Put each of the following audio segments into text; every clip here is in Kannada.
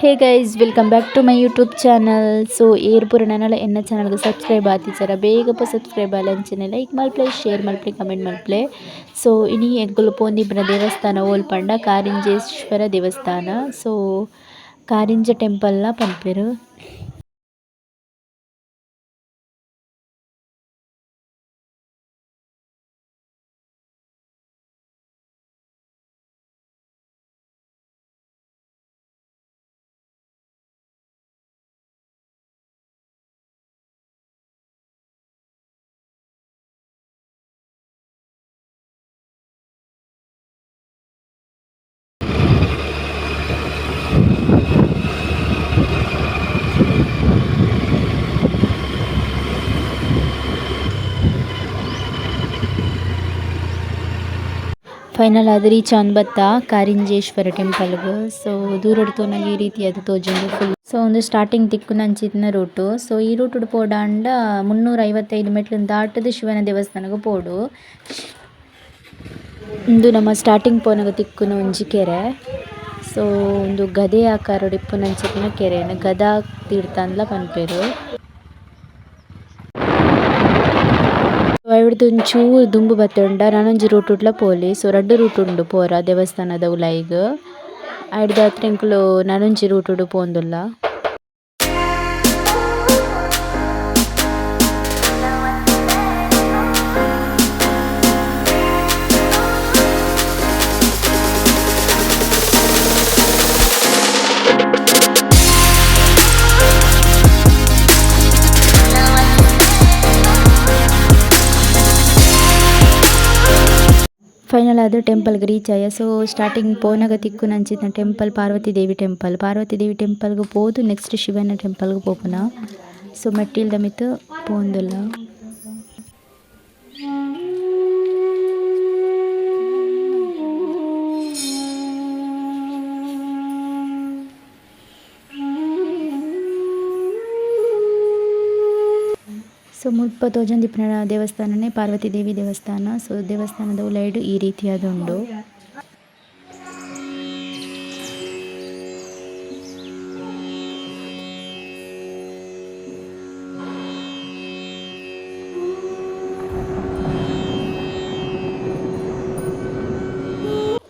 Hey guys welcome back to my YouTube channel so air ಪುರಾಣನಲ್ಲ ಎನ್ನ ಚಾನಲ್ಗೆ ಸಬ್ಸ್ಕ್ರೈಬ್ ಆಗ್ತಿದ್ದಾರ ಬೇಗಪ್ಪ ಸಬ್ಸ್ಕ್ರೈಬ್ ಆಲಂಚನೆ ಲೈಕ್ ಮಲ್ಪ್ಲೆ షేర్ మల్పి కమెంట్ మల్పలే సో ఇది ఎంగులు పోందిబ్బిన దేవస్థాನ ఓల్ పండ కారింజేశ్వర దేవస్థాನ సో ಕಾರಿಂಜ ಟೆಂಪಲ್ನ ಪಂಪೇರು ಫೈನಲ್ ಆದ್ ರೀಚ್ ಆನ್ ಬತ್ತ ಕಾರಿಂಜೇಶ್ವರ ಟೆಂಪಲ್ಗೆ ಸೊ ದೂರ ತೂನಗ ಈ ಅದು ತೋಜುಂಡು ಫುಲ್ ಸೊ ಒಂದು ಸ್ಟಾರ್ಟಿಂಗ್ ತಿಕ್ಕುನಂಚಿತ್ತಿನ ರೂಟು ಸೊ ಈ ರೂಟ್ ಪೋಡಾಂಡ ಮುನ್ನೂರ ಐವತ್ತೈದು ಮೆಟ್ಲು ದಾಟದ ಶಿವನ ದೇವಸ್ಥಾನಕ್ಕೆ ಪೋಡು. ಇಂದು ನಮ್ಮ ಸ್ಟಾರ್ಟಿಂಗ್ ಪೋನಗ ತಿಕ್ಕುನ ಒಂಜಿ ಕೆರೆ. ಸೊ ಒಂದು ಗದೆ ಆಕಾರಡ್ ಇಪ್ಪುನಂಚಿತ್ತಿನ ಕೆರೆನ ಗದಾ ತೀರ್ಥ ಅಂದ್ಲ ಪನ್ಪೆರ್. ಐರ್ದ್ ಒಂಚೂರು ದುಂಬು ಬತ್ತುಂಡ ನನೊಂಜಿ ರೂಟುಡ್ಲ ಪೋಲಿ ಸೊ ರಡ್ಡ್ ರೂಟ್ ಉಂಡು ಪೋರ ದೇವಸ್ಥಾನದ ಉಲಾಯಿಗ್ ಐರ್ದ್ ದಾತ್ರ ಎಂಕುಲು ನನೊಂಜಿ ರೂಟುಡು ಪೋಂದುಲ್ಲ ಫೈನಲ್ ಆದ್ ಟೆಂಪಲ್ಗ್ ರೀಚ್ ಆಯ. ಸೊ ಸ್ಟಾರ್ಟಿಂಗ್ ಪೋನಗ ತಿಕ್ಕುನಂಚಿತ್ತಿನ ಟೆಂಪಲ್ ಪಾರ್ವತಿ ದೇವಿ ಟೆಂಪಲ್ ಪಾರ್ವತಿ ದೇವಿ ಟೆಂಪಲ್ಗ್ ಪೋದು ನೆಕ್ಸ್ಟ್ ಶಿವನ ಟೆಂಪಲ್ಗ್ ಪೋಪುನ ಸೊ ಮೆಟ್ಟಿಲ್ದ ಮಿತ್ತ್ ಪೋಂದುಲ್ಲ ಸೊ ಮುಲ್ಪ ತೋಜೊಂದಿಪ್ಪುನ ದೇವಸ್ಥಾನನೆ ಪಾರ್ವತಿ ದೇವಿ ದೇವಸ್ಥಾನ. ಸೊ, ದೇವಸ್ಥಾನದ ಲೈಡ್ ಈ ರೀತಿಯಾದ್ ಉಂಡು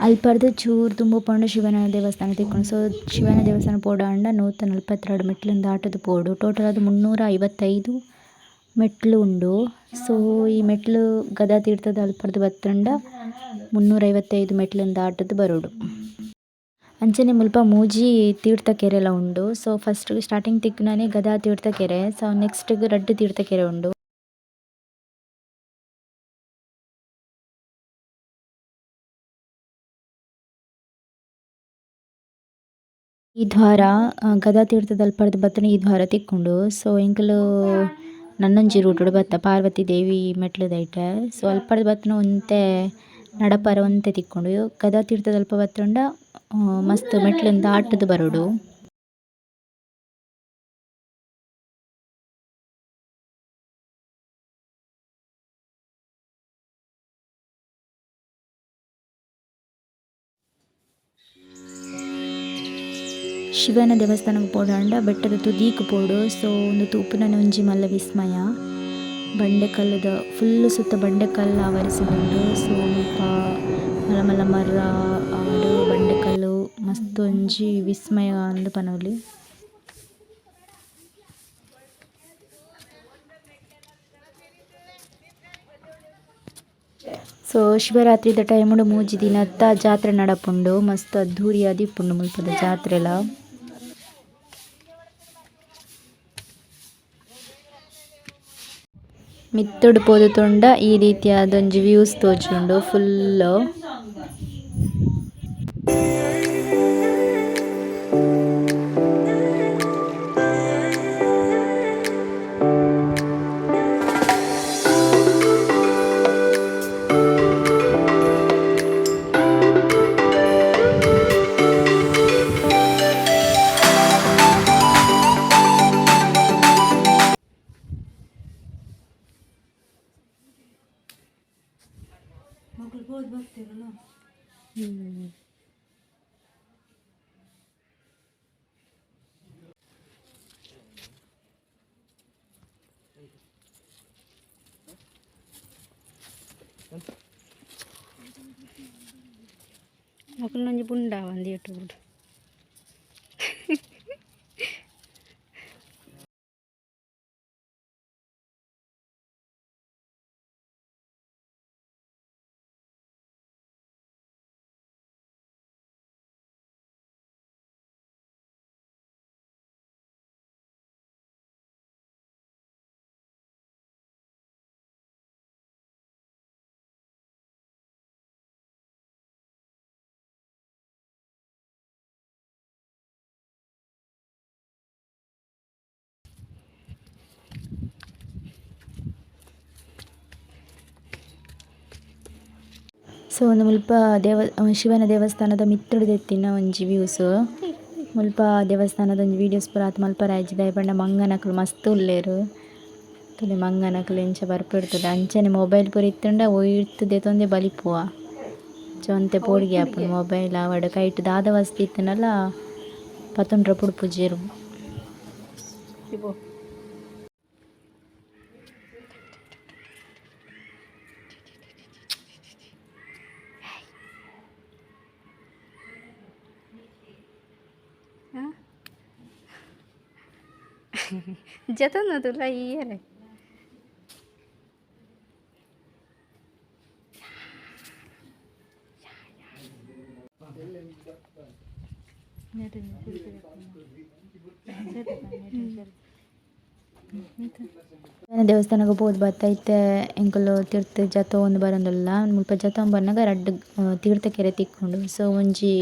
ಅಲ್ಪರ್ದ್ ಚೂರು ತುಂಬು ಪಂಡ ಶಿವನ ದೇವಸ್ಥಾನ ತಿಕ್ಕುಂಡು. ಸೊ, ಶಿವನ ದೇವಸ್ಥಾನ ಪೋಡ ಅಂಡ ನೂತ ನಲ್ಪತ್ತೆರಡ್ ಮೆಟ್ಲಿಂದ ದಾಟುದ್ ಪೋಡು. ಟೋಟಲ್ ಅದು ಮುನ್ನೂರ ಐವತ್ತೈದು ಮೆಟ್ಲು ಉಂಡು. ಸೊ ಈ ಮೆಟ್ಲು ಗದಾ ತೀರ್ಥದ ಅಲ್ಪರ್ದ್ ಬತ್ತಂಡ ಮುನ್ನೂರ ಐವತ್ತೈದು ಮೆಟ್ಲುನ್ ದಾಟುದ್ ಬರೋಡು. ಅಂಚನೆ ಮುಲ್ಪ ಮೂಜಿ ತೀರ್ಥ ಕೆರೆಲ ಉಂಡು. ಸೊ ಫಸ್ಟ್ ಸ್ಟಾರ್ಟಿಂಗ್ ತಿಕ್ಕುನನೆ ಗದಾ ತೀರ್ಥ ಕೆರೆ ಸೊ ನೆಕ್ಸ್ಟ್ ರಡ್ಡ್ ತೀರ್ಥ ಕೆರೆ ಉಂಡು. ಈ ದ್ವಾರ ಗದಾ ತೀರ್ಥದ ಅಲ್ಪರ್ದ್ ಬತ್ತನೆ ಈ ದ್ವಾರ ತಿಕ್ಕೊಂಡು. ಸೊ ಎಂಕುಲು ನನೊಂಜಿ ರೂಟುಡು ಬತ್ತ ಪಾರ್ವತಿ ದೇವಿ ಮೆಟ್ಲುದೈಟ್ ಸೊ ಅಲ್ಪರ್ದ್ ಬತ್ತನ ಒಂತೆ ನಡಪರ ಒಂತೆ ತಿಕ್ಕುಂಡು. ಕದಾ ತೀರ್ಥದ ಅಲ್ಪ ಬತ್ತುಂಡ ಮಸ್ತ್ ಮೆಟ್ಲಿಂದ ಆಟದ ಬರೊಡು. ಶಿವನ ದೇವಸ್ಥಾನಕ್ಕೆ ಪೋಡಾಂಡ ಬೆಟ್ಟದ ತುದೀಕ್ ಪೋಡು. ಸೊ, ಒಂದು ತೂಪುನನೆ ಒಂಜಿ ಮಲ್ಲ ವಿಸ್ಮಯ. ಬಂಡೆಕಲ್ಲದ ಫುಲ್ಲು ಸುತ್ತ ಬಂಡೆಕಲ್ಲು ಆವರಿಸಿದುಂಡು ಸೊ ಮುಲ್ಪ ಮಲ್ಲ ಮಲ್ಲ ಮರ, ಆಡು ಬಂಡೆಕಲ್ಲು ಮಸ್ತ್ ಒಂಜಿ ವಿಸ್ಮಯ ಅಂದು ಪನವಲಿ ಸೊ, ಶಿವರಾತ್ರಿದ ಟೈಮುಡು ಮೂಜಿ ದಿನತ್ತ ಜಾತ್ರೆ ನಡಪುಂಡು. ಮಸ್ತ್ ಅದ್ದೂರಿಯಾದ್ ಇಪ್ಪುಂಡು ಮುಲ್ಪದ ಜಾತ್ರೆಲ. ಮಿತ್ತುಡು ಪೋದು ಈ ರೀತಿಯಾದ ಒಂಜಿ ವ್ಯೂಸ್ ತೋಜುಂಡು ಫುಲ್ಲ್ ಮಗಳು ಬೋದು ಬರ್ತೀರಲ್ಲ ಹ್ಞೂ ಮಕ್ಕಳು ನಂಜು ಪುಂಡ ಒಂದು ಇಟ್ಟು ಬಿಡು ಸೊ ಒಂದು ಮುಲ್ಪ ದೇವ ಶಿವನ ದೇವಸ್ಥಾನದ ಮಿತ್ತುಡ್ದೆತ್ತಿನ ಒಂಜಿ ವ್ಯೂಸ್ ಮುಲ್ಪ ದೇವಸ್ಥಾನದ ಒಂಜಿ ವೀಡಿಯೋಸ್ ಪೂರ ಮಲ್ಪ ರಾಜ್ಯದ ಬಣ್ಣ ಮಂಗನಕುಲು ಮಸ್ತ್ ಉಲ್ಲೆರ್. ತುಲೆ ಮಂಗನಕುಲು ಎಂಚ ಬರ್ಪಿಡ್ತದೆ ಅಂಚನೆ ಮೊಬೈಲ್ ಪೂರ ಇತ್ತುಂಡ ಒಯ್ತು ತೊಂದೆ ಬಲಿಪುವ ಚೊಂತೆ ಪೋಡಿಗೆ ಆಪುಂಡು ಮೊಬೈಲ್ ಆವಡ್ ಕೈಟ್ ದಾದ ವಸ್ತು ಇತ್ತನಲ್ಲ, ಪತೊಂಡ್ರ ಪುಡು ಪುಜೆರ್ જતો નતું લઈ રે ದೇವಸ್ಥಾನಕ್ಕೆ ಹೋದ್ ಬತ್ತೈತೆ ಎಂಕಲು ತೀರ್ಥ ಜಾತ ಒಂದು ಬರೋದಲ್ಲ ಮುಲ್ಪ ಜತ ಒಂದು ಬರ್ನಾಗ ತೀರ್ಥ ಕೆರೆ ತಿಕ್ಕೊಂಡು ಸೊ ಒಂಜಿ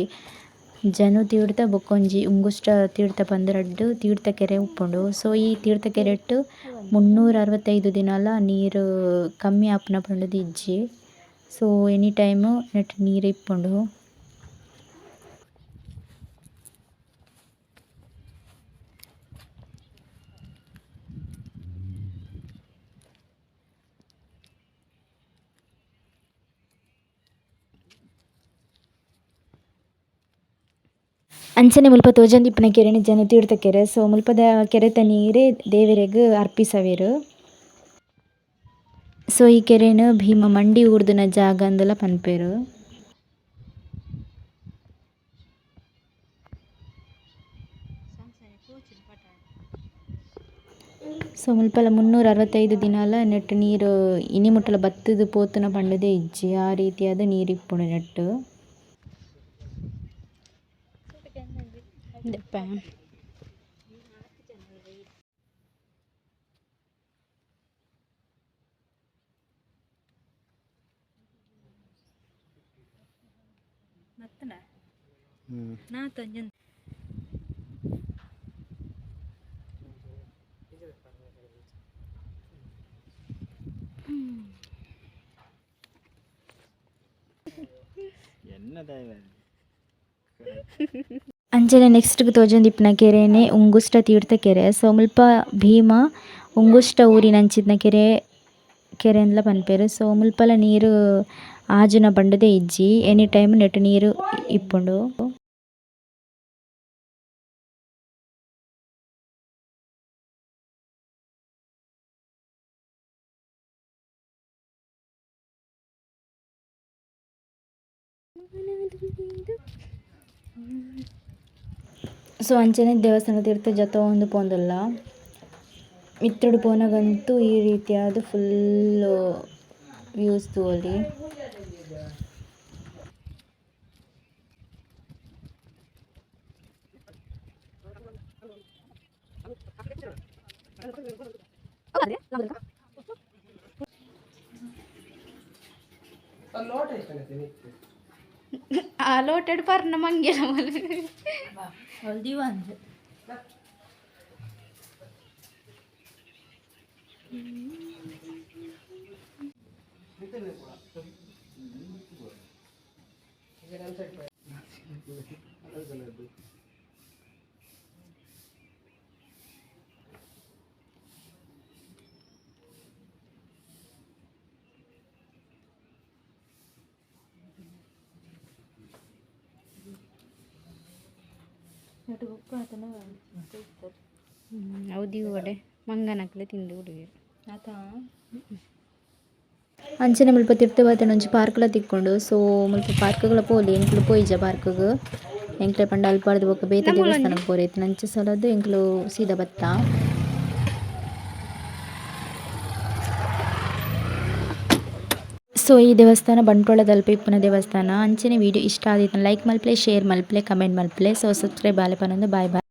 ಜನು ತೀರ್ಥ ಬೊಕೊಂಜಿ ಉಂಗುಷ್ಟ ತೀರ್ಥ ಪಂದ್ರಡ್ಡು ತೀರ್ಥ ಕೆರೆ ಉಪ್ಪುಂಡು. ಸೊ ಈ ತೀರ್ಥ ಕೆರೆಟ್ ಮುನ್ನೂರ ಅರವತ್ತೈದು ದಿನಾಲ ನೀರು ಕಮ್ಮಿ ಆಪುನ ಪಂಡದ್ ಇಜ್ಜಿ. ಸೊ ಎನಿ ಟೈಮ್ ನೆಟ್ಟ್ ನೀರ್ ಇಪ್ಪುಂಡು ಅಂಚನೆ ಮುಲ್ಪ ತೋಜೊಂದಿಪ್ಪುನ ಕೆರೆನೆ ಜನ ತೀರ್ಥ ಕೆರೆ. ಸೊ ಮುಲ್ಪದ ಕೆರೆತ ನೀರೇ ದೇವೆರೆಗ್ ಅರ್ಪಿಸವೆರ್. ಸೊ ಈ ಕೆರೆನ್ ಭೀಮ ಮಂಡಿ ಊರ್ದಿನ ಜಾಗ ಅಂದುಲ ಪನ್ಪೆರ್. ಸೊ ಮುಲ್ಪಲ ಮುನ್ನೂರ ಅರವತ್ತೈದು ದಿನಾಲ ನೆಟ್ಟ್ ನೀರು ಇನಿಮುಟ್ಟಲ ಬತ್ತುದು ಪೋತುನ ಪಂಡದೇ ಇಜ್ಜಿ. ಆ ರೀತಿಯಾದ ನೀರು ಇಪ್ಪುಂಡು ನೆಟ್ಟ್. ដាក់ប៉ាណាត់ណាណាតញ៉ឹង ಅಂಚನೆ ನೆಕ್ಸ್ಟ್ ತೋಜೊಂದಿಪ್ಪುನ ಕೆರೆನೆ ಉಂಗುಷ್ಟ ತೀರ್ಥ ಕೆರೆ. ಸೊ ಭೀಮ, ಉಂಗುಷ್ಟ ಊರಿನಂಚಿತ್ನ ಕೆರೆ ಕೆರೆ ಅಂದ್ಲ ಪನ್ಪೆರ್. ಸೊ ಮುಲ್ಪಲ ನೀರು ಆಜುನ ಬಂಡದೆ ಇಜ್ಜಿ. ಎನಿ ಟೈಮ್ ನೆಟ್ಟ್ ನೀರು ಇಪ್ಪುಂಡು. ಸೊ ಅಂಚನೆ ದೇವಸ್ಥಾನ ತೀರ್ಥ ಜತ ಒಂದು ಪೋಂದುಲ್ಲ ಮಿತ್ತುಡು ಪೋನಗಂತೂ ಈ ರೀತಿಯಾದ್ ಫುಲ್ ವ್ಯೂಸ್ ತೂವೊಲಿ ಆ ಲೋಟೆಡ್ ಪರ್ನ ಮಂಗೆಲ ಮಲ್ಲ ಹಲ್ದಿ ಒಂದು ಹೌದಿ ವಡೆ ಮಂಗನಕ್ಲೆ ತಿಂದು ಹುಡುಗಿ ಅಂಚನೆ ಮುಲ್ಪ ತಿರ್ತ್ ಒಂಜಿ ಪಾರ್ಕ್ಲ ತಿಕ್ಕುಂಡು. ಸೊ ಮುಲ್ಪ ಪಾರ್ಕ್‌ಗಳ ಪೋಲಿ ಎಂಕ್‌ಲು ಪೋಯಿಜ ಪಾರ್ಕ್‌ಗ್ ಎಂಕ್ಲೆ ಪಂಡ ಅಲ್ಪಾಡ್ದು ಪಾರ್ದ್ ಬೊಕ ಬೇತೆ ದೇವಸ್ಥಾನಗ್ ಪೋರೆಗಿನ ಅಂಚ ಸಲದ್ ಎಂಕ್‌ಲು ಸೀದಾ ಬತ್ತ. ಸೊ, ಈ ದೇವಸ್ಥಾನ ಬಂಟ್ವಾಳ ಇಪ್ಪುನ ದೇವಸ್ಥಾನ. ಅಂಚನೆ ವಿಡಿಯೋ ಇಷ್ಟ ಆದಿತ್ಂಡ ಲೈಕ್ ಮಲ್ಪಲೆ ಶೇರ್ ಮಲ್ಪಲೆ ಕಮೆಂಟ್ ಮಲ್ಪಲೆ. ಸೊ ಸಬ್ಸ್ಕ್ರೈಬ್ ಆಲೆ ಪನೊಂದು ಬಾಯ್ ಬಾಯ್